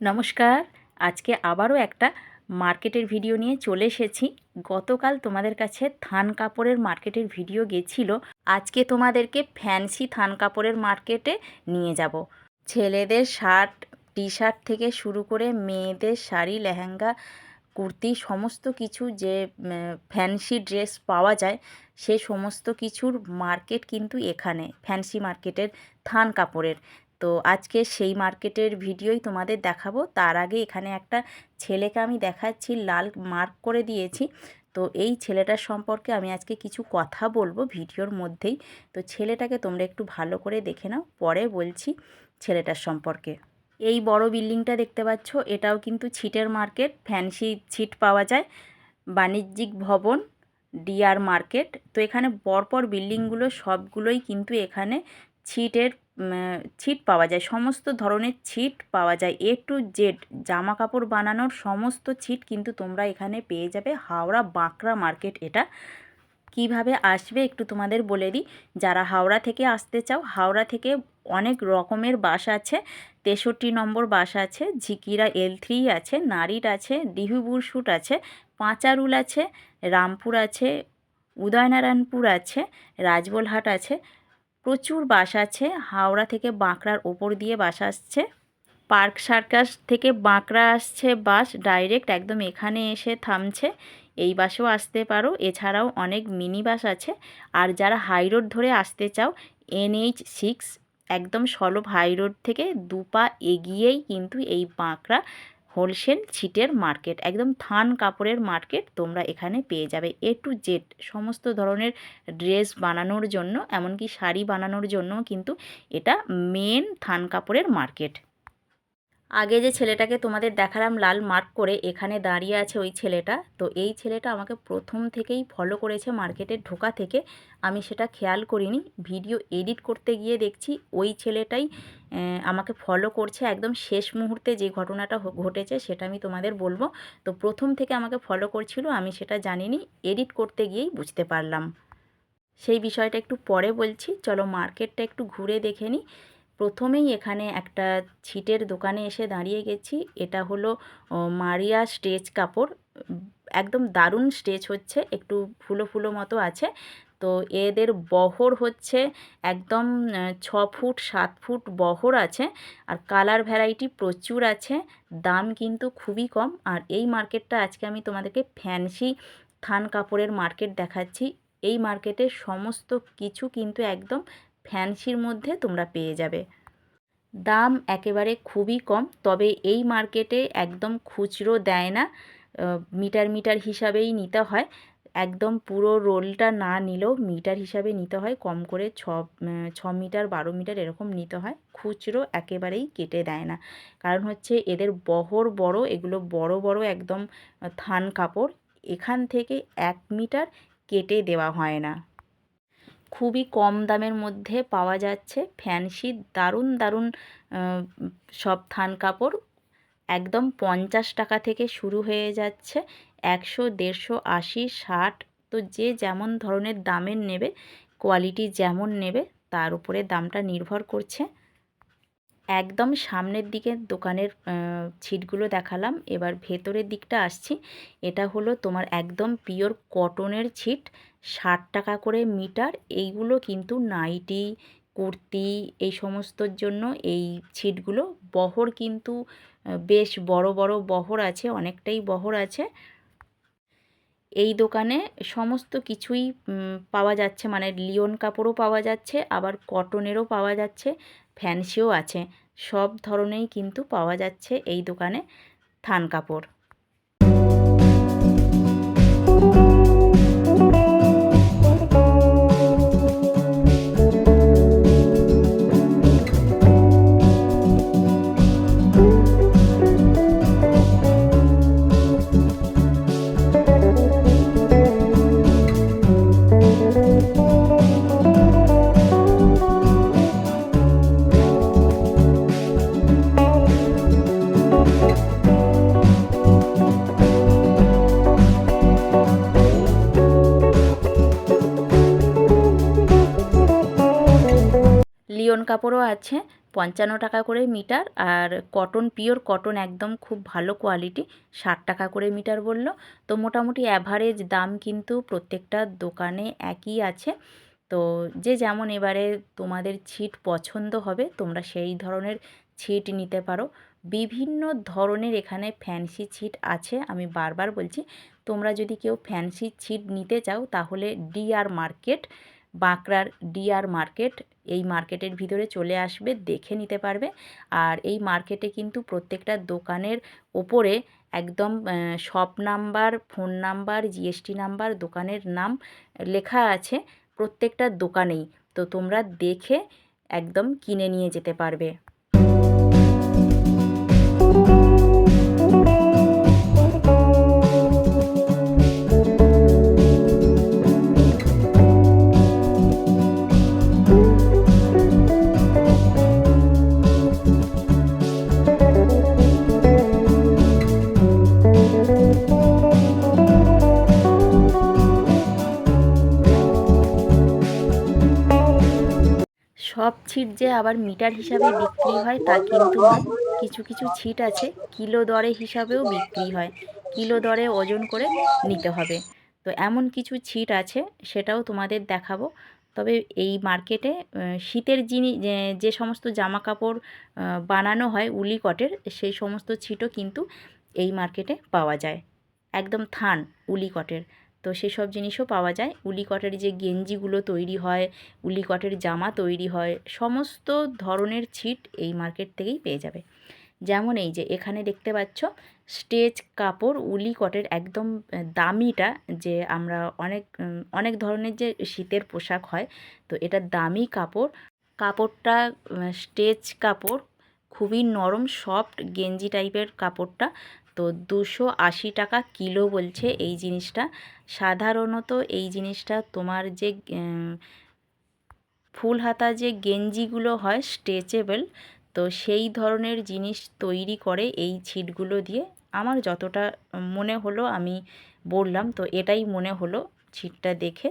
নমস্কার। আজকে আবারও একটা মার্কেটের ভিডিও নিয়ে চলে এসেছি। গতকাল তোমাদের কাছে থান কাপড়ের মার্কেটের ভিডিও গেছিল। আজকে তোমাদেরকে ফ্যান্সি থান কাপড়ের মার্কেটে নিয়ে যাব। ছেলেদের শার্ট টি শার্ট থেকে শুরু করে মেয়েদের শাড়ি, লেহেঙ্গা, কুর্তি, সমস্ত কিছু যে ফ্যান্সি ড্রেস পাওয়া যায়, সে সমস্ত কিছুর মার্কেট কিন্তু এখানে, ফ্যান্সি মার্কেটের থান কাপড়ের। তো আজকে সেই মার্কেটের ভিডিওই তোমাদের দেখাবো। তার আগে এখানে একটা ছেলেকে আমি দেখাচ্ছি, লাল মার্ক করে দিয়েছি। তো এই ছেলেটার সম্পর্কে আমি আজকে কিছু কথা বলব ভিডিওর মধ্যেই। তো ছেলেটাকে তোমরা একটু ভালো করে দেখে নাও, পরে বলছি ছেলেটার সম্পর্কে। এই বড় বিল্ডিংটা দেখতে পাচ্ছ, এটাও কিন্তু ছিটের মার্কেট, ফ্যান্সি ছিট পাওয়া যায়। বাণিজ্যিক ভবন, ডিআর মার্কেট। তো এখানে পরপর বিল্ডিংগুলো সবগুলোই কিন্তু এখানে ছিটের ছিট পাওয়া যায়। সমস্ত ধরনের ছিট পাওয়া যায়। এ টু জেড জামা কাপড় বানানোর সমস্ত ছিট কিন্তু তোমরা এখানে পেয়ে যাবে। হাওড়া বাঁকড়া মার্কেট এটা। কীভাবে আসবে একটু তোমাদের বলে দিই। যারা হাওড়া থেকে আসতে চাও, হাওড়া থেকে অনেক রকমের বাস আছে। তেষট্টি নম্বর বাস আছে, ঝিকিরা এল থ্রি আছে নারীর আছে ডিহুবুর শুট আছে, পাঁচারুল আছে, রামপুর আছে, উদয়নারায়ণপুর আছে, রাজবলহাট আছে প্রচুর বাস আছে। হাওড়া থেকে বাঁকড়ার ওপর দিয়ে বাস আসছে। পার্ক সার্কাস থেকে বাঁকড়া আসছে বাস, ডাইরেক্ট একদম এখানে এসে থামছে। এই বাসেও আসতে পারো। এছাড়াও অনেক মিনি বাস আছে। আর যারা হাই রোড ধরে আসতে চাও, এনএইচ সিক্স একদম সলভ হাই রোড থেকে দুপা এগিয়েই কিন্তু এই বাঁকড়া হোলসেল ছিটের মার্কেট, একদম থান কাপড়ের মার্কেট তোমরা এখানে পেয়ে যাবে। এ টু জেড সমস্ত ধরনের ড্রেস বানানোর জন্য, এমনকি শাড়ি বানানোর জন্য কিন্তু এটা মেন থান কাপড়ের মার্কেট। আগে যে ছেলেটাকে তোমাদের দেখালাম লাল মার্ক করে এখানে দাঁড়িয়ে আছে ওই ছেলেটা, তো এই ছেলেটা আমাকে প্রথম থেকেই ফলো করেছে মার্কেটে ঢোকা থেকে। আমি সেটা খেয়াল করিনি, ভিডিও এডিট করতে গিয়ে দেখছি ওই ছেলেটাই আমাকে ফলো করছে একদম শেষ মুহূর্তে যে ঘটনাটা ঘটেছে সেটা আমি তোমাদের বলব। তো প্রথম থেকে আমাকে ফলো করছিল, আমি সেটা জানিনি এডিট করতে গিয়েই বুঝতে পারলাম। সেই বিষয়টা একটু পরে বলছি, চলো মার্কেটটা একটু ঘুরে দেখে নিই প্রথমেই এখানে একটা ছিটের দোকানে এসে দাঁড়িয়ে গেছি। এটা হলো মারিয়া স্টেজ কাপড়। একদম দারুণ স্টেজ হচ্ছে, একটু ফুলো ফুলো মতো আছে। তো এদের বহর হচ্ছে একদম ছ ফুট, সাত ফুট বহর আছে। আর কালার ভ্যারাইটি প্রচুর আছে, দাম কিন্তু খুবই কম। আর এই মার্কেটটা আজকে আমি তোমাদেরকে ফ্যান্সি থান কাপড়ের মার্কেট দেখাচ্ছি। এই মার্কেটে সমস্ত কিছু কিন্তু একদম ফ্যান্সির মধ্যে তোমরা পেয়ে যাবে। দাম একেবারে খুবই কম, তবে এই মার্কেটে একদম খুচরো দেয় না মিটার মিটার হিসাবেই নিতে হয়। একদম পুরো রোলটা না নিলেও মিটার হিসাবে নিতে হয়, কম করে ছ ছ মিটার, বারো মিটার এরকম নিতে হয়। খুচরো একেবারেই কেটে দেয় না। কারণ হচ্ছে এদের বহর বড়, এগুলো বড় বড় একদম থান কাপড়, এখান থেকে এক মিটার কেটে দেওয়া হয় না। খুবই কম দামের মধ্যে পাওয়া যাচ্ছে। ফ্যান্সি, দারুণ দারুণ সব থান কাপড়। একদম পঞ্চাশ টাকা থেকে শুরু হয়ে যাচ্ছে। একশো, দেড়শো, আশি, ষাট, তো যে যেমন ধরনের দামের নেবে, কোয়ালিটি যেমন নেবে, তার উপরে দামটা নির্ভর করছে। একদম সামনের দিকে দোকানের ছিটগুলো দেখালাম। এবার ভেতরের দিকটা আসছি। এটা হলো তোমার একদম পিওর কটনের ছিট। ষাট টাকা করে মিটার, এইগুলো কিন্তু নাইটি, কুর্তি, এই সমস্তর জন্য এই ছিটগুলো বহর কিন্তু বেশ বড় বড় বহর আছে, অনেকটাই বহর আছে। এই দোকানে সমস্ত কিছুই পাওয়া যাচ্ছে মানে লিওন কাপড়ও পাওয়া যাচ্ছে, আবার কটনেরও পাওয়া যাচ্ছে, ফ্যান্সিও আছে, সব ধরনেরই কিন্তু পাওয়া যাচ্ছে এই দোকানে থান কাপড়। কাপড়ও আছে, পঞ্চান্ন টাকা করে মিটার আর কটন, পিওর কটন একদম খুব ভালো কোয়ালিটি, ষাট টাকা করে মিটার বলল। তো মোটামুটি অ্যাভারেজ দাম কিন্তু প্রত্যেকটা দোকানে একই আছে। তো যে যেমন এবারে তোমাদের ছিট পছন্দ হবে, তোমরা সেই ধরনের ছিট নিতে পারো। বিভিন্ন ধরনের এখানে ফ্যান্সি ছিট আছে, আমি বারবার বলছি, তোমরা যদি কেউ ফ্যান্সি ছিট নিতে চাও, তাহলে ডিআর মার্কেট বাঁকড়ার ডিআর মার্কেট। এই মার্কেটের ভিতরে চলে আসবে, দেখে নিতে পারবে। আর এই মার্কেটে কিন্তু প্রত্যেকটা দোকানের ওপরে একদম shop number, phone number, GST number, দোকানের নাম লেখা আছে প্রত্যেকটা দোকানেই। তো তোমরা দেখে একদম কিনে নিয়ে যেতে পারবে। ছিট যে আবার মিটার হিসাবে বিক্রি হয়, তা কিন্তু নয় কিছু কিছু ছিট আছে, কিলো দরে হিসাবেও বিক্রি হয়। কিলো দরে ওজন করে নিতে হবে। তো এমন কিছু ছিট আছে, সেটাও তোমাদের দেখাবো। তবে এই মার্কেটে শীতের জিনিস যে সমস্ত জামা কাপড় বানানো হয় উলি কটের সেই সমস্ত ছিটও কিন্তু এই মার্কেটে পাওয়া যায়। একদম থান উলি কটের তো সেসব জিনিসও পাওয়া যায়। উলি কটের যে গেঞ্জিগুলো তৈরি হয়, উলি কটের জামা তৈরি হয়, সমস্ত ধরনের ছিট এই মার্কেট থেকেই পেয়ে যাবে। যেমন এই যে এখানে দেখতে পাচ্ছ, স্টেজ কাপড় উলি কটের একদম দামিটা যে আমরা অনেক অনেক ধরনের যে শীতের পোশাক হয়, তো এটা দামি কাপড়। কাপড়টা, স্টেজ কাপড়, খুবই নরম, সফট গেঞ্জি টাইপের কাপড়টা তো দুশো আশি টাকা কিলো বলছে এই জিনিসটা। সাধারণত এই জিনিসটা তোমার যে ফুল হাতা যে গেঞ্জিগুলো হয় স্ট্রেচেবল, তো সেই ধরনের জিনিস তৈরি করে এই ছিটগুলো দিয়ে আমার যতটা মনে হলো আমি বললাম, তো এটাই মনে হলো ছিটটা দেখে।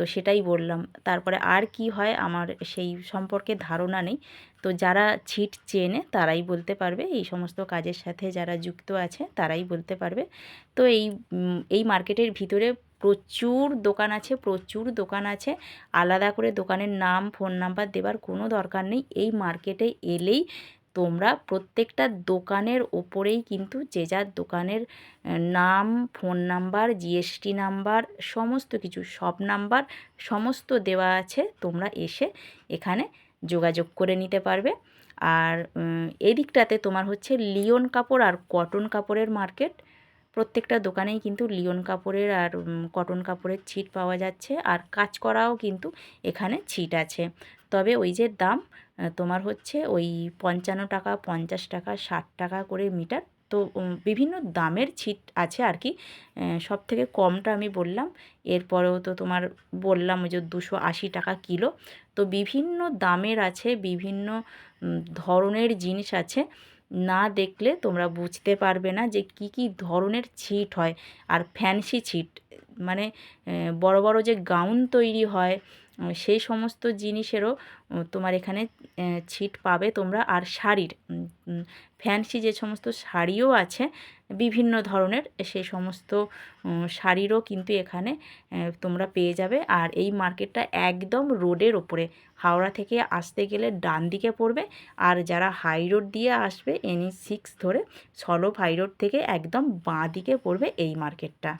তো সেটাই বললাম। তারপরে আর কি হয় আমার সেই সম্পর্কে ধারণা নেই। তো যারা ছিট চেনে তারাই বলতে পারবে। এই সমস্ত কাজের সাথে যারা যুক্ত আছে তারাই বলতে পারবে। তো এই এই মার্কেটের ভিতরে প্রচুর দোকান আছে, প্রচুর দোকান আছে। আলাদা করে দোকানের নাম, ফোন নাম্বার দেবার কোনো দরকার নেই। এই মার্কেটে এলেই তোমরা প্রত্যেকটা দোকানের ওপরেই কিন্তু যে যার দোকানের নাম, ফোন নাম্বার, জিএসটি নাম্বার, সমস্ত কিছু, সব নাম্বার, সমস্ত দেওয়া আছে, তোমরা এসে এখানে যোগাযোগ করে নিতে পারবে। আর এদিকটাতে তোমার হচ্ছে লিওন কাপড় আর কটন কাপড়ের মার্কেট। প্রত্যেকটা দোকানেই কিন্তু লিওন কাপড়ের আর কটন কাপড়ের ছিট পাওয়া যাচ্ছে। আর কাজ করাও কিন্তু এখানে ছিট আছে। তবে ওই যে দাম তোমার হচ্ছে ওই পঞ্চান্ন টাকা, পঞ্চাশ টাকা, ষাট টাকা করে মিটার। তো বিভিন্ন দামের ছিট আছে আর কি। সব থেকে কমটা আমি বললাম। এরপরেও তো তোমার বললাম ওই যে দুশো আশি টাকা কিলো। তো বিভিন্ন দামের আছে, বিভিন্ন ধরনের জিনিস আছে। না দেখলে তোমরা বুঝতে পারবে না যে কি কি ধরনের ছিট হয়। আর ফ্যান্সি ছিট মানে বড় বড় যে গাউন তৈরি হয় সেই সমস্ত জিনিসেরও তোমার এখানে ছিট পাবে তোমরা। আর শাড়ির ফ্যান্সি যে সমস্ত শাড়িও আছে, বিভিন্ন ধরনের সে সমস্ত শাড়িরও কিন্তু এখানে তোমরা পেয়ে যাবে। আর এই মার্কেটটা একদম রোডের ওপরে। হাওড়া থেকে আসতে গেলে ডান দিকে পড়বে। আর যারা হাই রোড দিয়ে আসবে, এনই সিক্স ধরে, সলভ হাই রোড থেকে একদম বাঁ দিকে পড়বে এই মার্কেটটা।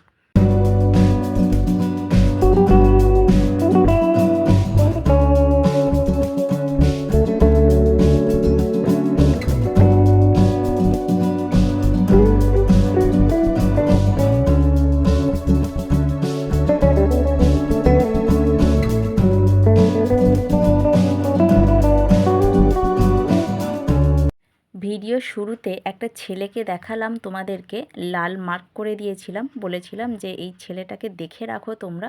শুরুতে একটা ছেলেকে দেখালাম তোমাদেরকে, লাল মার্ক করে দিয়েছিলাম। বলেছিলাম যে, এই ছেলেটাকে দেখে রাখো তোমরা।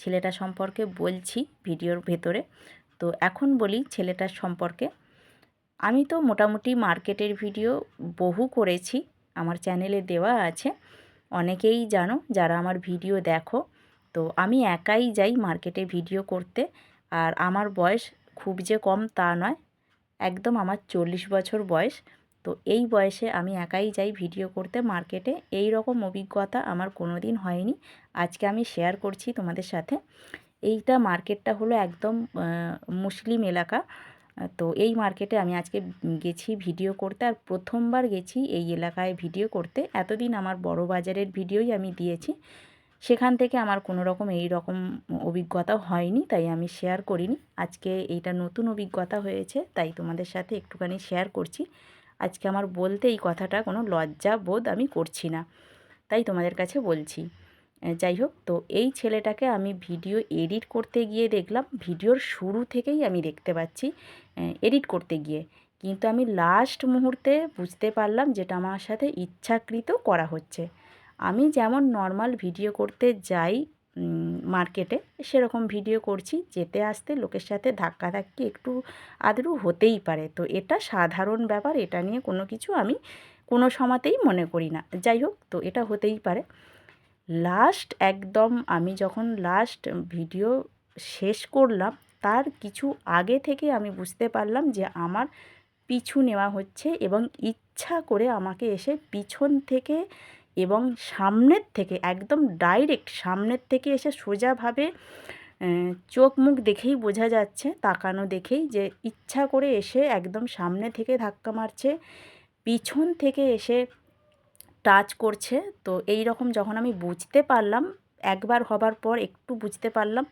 ছেলেটা সম্পর্কে বলছি ভিডিওর ভেতরে। তো এখন বলি ছেলেটার সম্পর্কে। আমি তো মোটামুটি মার্কেটের ভিডিও বহু করেছি, আমার চ্যানেলে দেওয়া আছে। অনেকেই জানো, যারা আমার ভিডিও দেখো। তো আমি একাই যাই মার্কেটে ভিডিও করতে, আর আমার বয়স খুব যে কম তা নয়। একদম আমার চল্লিশ বছর বয়স। তো এই বয়সে আমি একাই যাই ভিডিও করতে মার্কেটে, এই রকম অভিজ্ঞতা আমার কোনো দিন হয়নি। আজকে আমি শেয়ার করছি তোমাদের সাথে। এইটা মার্কেটটা হলো একদম মুসলিম এলাকা। তো এই মার্কেটে আমি আজকে গেছি ভিডিও করতে আর প্রথমবার গেছি এই এলাকায় ভিডিও করতে। এতদিন আমার বড় বাজারের ভিডিওই আমি দিয়েছি। সেখান থেকে আমার কোনো রকম এই রকম অভিজ্ঞতা হয়নি, তাই আমি শেয়ার করিনি। আজকে এইটা নতুন অভিজ্ঞতা হয়েছে, তাই তোমাদের সাথে একটুখানি শেয়ার করছি। আজকে আমার বলতে এই কথাটা কোনো লজ্জা বোধ আমি করছি না। তাই তোমাদের কাছে বলছি। যাই হোক, তো এই ছেলেটাকে আমি ভিডিও এডিট করতে গিয়ে দেখলাম। ভিডিওর শুরু থেকেই আমি দেখতে পাচ্ছি এডিট করতে গিয়ে। কিন্তু আমি লাস্ট মুহূর্তে বুঝতে পারলাম যেটা আমার সাথে ইচ্ছাকৃত করা হচ্ছে। আমি যেমন নর্মাল ভিডিও করতে যাই মার্কেটে সেরকম ভিডিও করছি, যেতে আসতে লোকের সাথে ধাক্কাধাক্কি একটু আদরু হতেই পারে। তো এটা সাধারণ ব্যাপার, এটা নিয়ে কোনো কিছু আমি কোনো সময়তেই মনে করি না। যাই হোক, তো এটা হতেই পারে। লাস্ট একদম আমি যখন লাস্ট ভিডিও শেষ করলাম, তার কিছু আগে থেকে আমি বুঝতে পারলাম যে আমার পিছু নেওয়া হচ্ছে এবং ইচ্ছা করে আমাকে এসে পিছন থেকে এবং সামনের থেকে, একদম ডাইরেক্ট সামনের থেকে এসে সোজাভাবে চোখ মুখ দেখেই বোঝা যাচ্ছে, তাকানো দেখেই যে ইচ্ছা করে এসে একদম সামনে থেকে ধাক্কা মারছে, পিছন থেকে এসে টাচ করছে। তো এই রকম যখন আমি বুঝতে পারলাম, একবার হবার পর একটু বুঝতে পারলাম,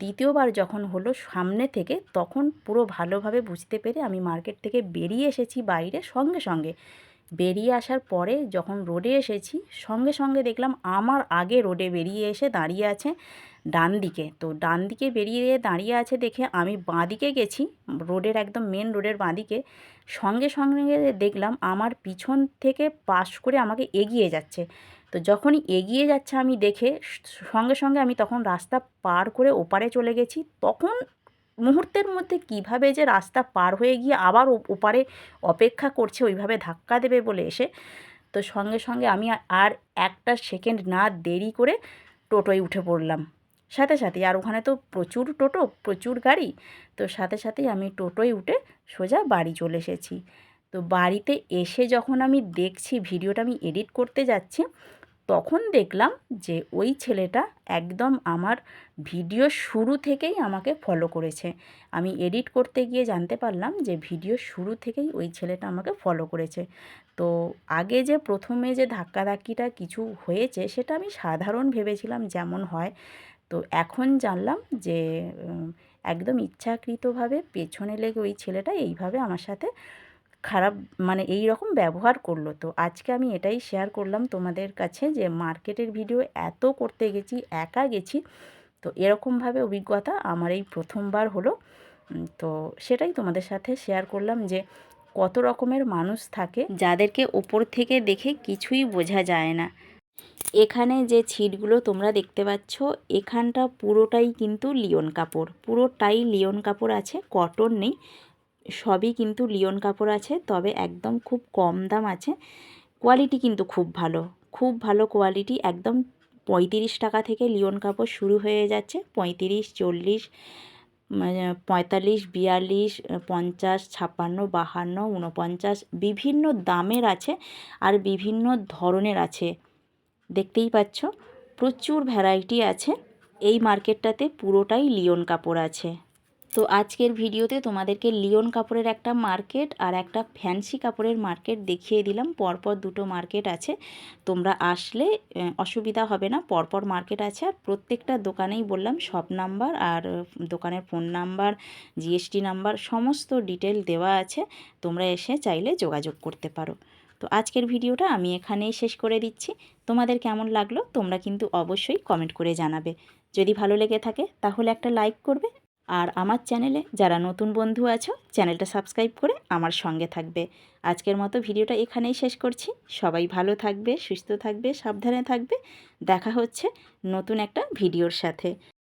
দ্বিতীয়বার যখন হলো সামনে থেকে, তখন পুরো ভালোভাবে বুঝতে পেরে আমি মার্কেট থেকে বেরিয়ে এসেছি বাইরে সঙ্গে সঙ্গে। বেরিয়ে আসার পরে যখন রোডে এসেছি, সঙ্গে সঙ্গে দেখলাম আমার আগে রোডে বেরিয়ে এসে দাঁড়িয়ে আছে ডান দিকে। তো ডান দিকে বেরিয়ে দাঁড়িয়ে আছে দেখে আমি বাঁ দিকে গেছি, রোডের একদম মেন রোডের বাঁ দিকে সঙ্গে সঙ্গে দেখলাম আমার পিছন থেকে পাশ করে আমাকে এগিয়ে যাচ্ছে। তো যখনই এগিয়ে যাচ্ছে আমি দেখে, সঙ্গে সঙ্গে আমি তখন রাস্তা পার করে ওপারে চলে গেছি। তখন মুহূর্তের মধ্যে কীভাবে যে রাস্তা পার হয়ে গিয়ে আবার ওপারে অপেক্ষা করছে, ওইভাবে ধাক্কা দেবে বলে এসে, তো সঙ্গে সঙ্গে আমি আর একটা সেকেন্ড না দেরি করে টোটোয় উঠে পড়লাম। সাথে সাথে আর ওখানে তো প্রচুর টোটো, প্রচুর গাড়ি, তো সাথে সাথেই আমি টোটোয় উঠে সোজা বাড়ি চলে এসেছি। তো বাড়িতে এসে যখন আমি দেখছি, ভিডিওটা আমি এডিট করতে যাচ্ছি তখন দেখলাম যে ওই ছেলেটা একদম আমার ভিডিও শুরু থেকেই আমাকে ফলো করেছে। আমি এডিট করতে গিয়ে জানতে পারলাম যে ভিডিও শুরু থেকেই ওই ছেলেটা আমাকে ফলো করেছে। তো আগে যে প্রথমে যে ধাক্কাধাক্কিটা কিছু হয়েছে সেটা আমি সাধারণ ভেবেছিলাম যেমন হয়। তো এখন জানলাম যে একদম ইচ্ছাকৃতভাবে পেছনে লেগে ওই ছেলেটা এইভাবে আমার সাথে খারাপ মানে এই রকম ব্যবহার করল তো। আজকে আমি এটাই শেয়ার করলাম তোমাদের কাছে যে মার্কেটের ভিডিও এত করতে গেছি, একা গেছি। তো এরকমভাবে অভিজ্ঞতা আমার এই প্রথমবার হলো। তো সেটাই তোমাদের সাথে শেয়ার করলাম যে কত রকমের মানুষ থাকে যাদেরকে ওপর থেকে দেখে কিছুই বোঝা যায় না। এখানে যে ছিটগুলো তোমরা দেখতে পাচ্ছ, এখানটা পুরোটাই কিন্তু লিওন কাপড় পুরোটাই লিওন কাপড় আছে, কটন নেই। সবই কিন্তু লিওন কাপড় আছে, তবে একদম খুব কম দাম আছে। কোয়ালিটি কিন্তু খুব ভালো খুব ভালো কোয়ালিটি, একদম পঁয়ত্রিশ টাকা থেকে লিওন কাপড় শুরু হয়ে যাচ্ছে, পঁয়ত্রিশ, চল্লিশ মানে পঁয়তাল্লিশ, বিয়াল্লিশ, পঞ্চাশ, ছাপ্পান্ন, বাহান্ন উনপঞ্চাশ বিভিন্ন দামের আছে আর বিভিন্ন ধরনের আছে। দেখতেই পাচ্ছ, প্রচুর ভ্যারাইটি আছে, এই মার্কেটটাতে পুরোটাই লিওন কাপড় আছে। তো আজকের ভিডিওতে তোমাদেরকে লিওন কাপড়ের একটা মার্কেট আর একটা ফ্যান্সি কাপড়ের মার্কেট দেখিয়ে দিলাম। পরপর দুটো মার্কেট আছে। তোমরা আসলে অসুবিধা হবে না। পরপর মার্কেট আছে আর প্রত্যেকটা দোকানেই বললাম সব নাম্বার আর দোকানের ফোন নাম্বার জিএসটি নাম্বার, সমস্ত ডিটেল দেওয়া আছে। তোমরা এসে চাইলে যোগাযোগ করতে পারো। তো আজকের ভিডিওটা আমি এখানেই শেষ করে দিচ্ছি। তোমাদের কেমন লাগল তোমরা কিন্তু অবশ্যই কমেন্ট করে জানাবে। যদি ভালো লেগে থাকে তাহলে একটা লাইক করবে আর আমার চ্যানেলে যারা নতুন বন্ধু আছো, চ্যানেলটা সাবস্ক্রাইব করে আমার সঙ্গে থাকবে। আজকের মতো ভিডিওটা এখানেই শেষ করছি। সবাই ভালো থাকবে, সুস্থ থাকবে, সাবধানে থাকবে। দেখা হচ্ছে নতুন একটা ভিডিওর সাথে।